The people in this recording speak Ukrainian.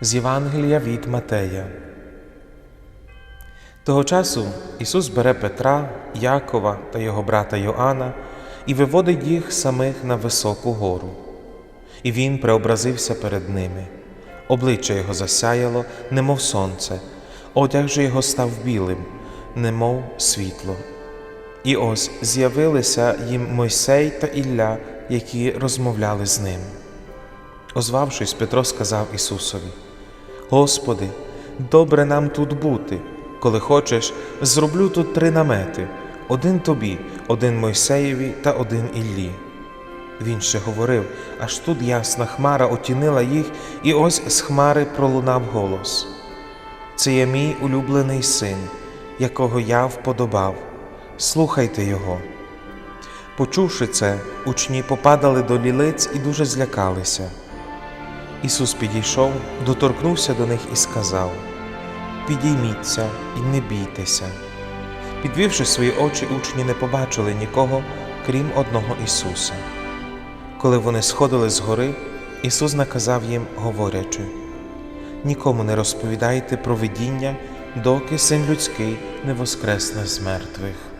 З Євангелія від Матея. Того часу Ісус бере Петра, Якова та його брата Йоанна і виводить їх самих на високу гору. І він преобразився перед ними. Обличчя його засяяло, немов сонце, одяг же його став білим, немов світло. І ось з'явилися їм Мойсей та Ілля, які розмовляли з ним. Озвавшись, Петро сказав Ісусові: Господи, добре нам тут бути. Коли хочеш, зроблю тут три намети: один тобі, один Мойсеєві та один Іллі. Він ще говорив, аж тут ясна хмара отінила їх, і ось з хмари пролунав голос. Це є мій улюблений син, якого я вподобав. Слухайте його. Почувши це, учні попадали до лілиць і дуже злякалися. Ісус підійшов, доторкнувся до них і сказав: Підійміться і не бійтеся. Підвівши свої очі, учні не побачили нікого, крім одного Ісуса. Коли вони сходили з гори, Ісус наказав їм, говорячи: Нікому не розповідайте про видіння, доки син людський не воскресне з мертвих.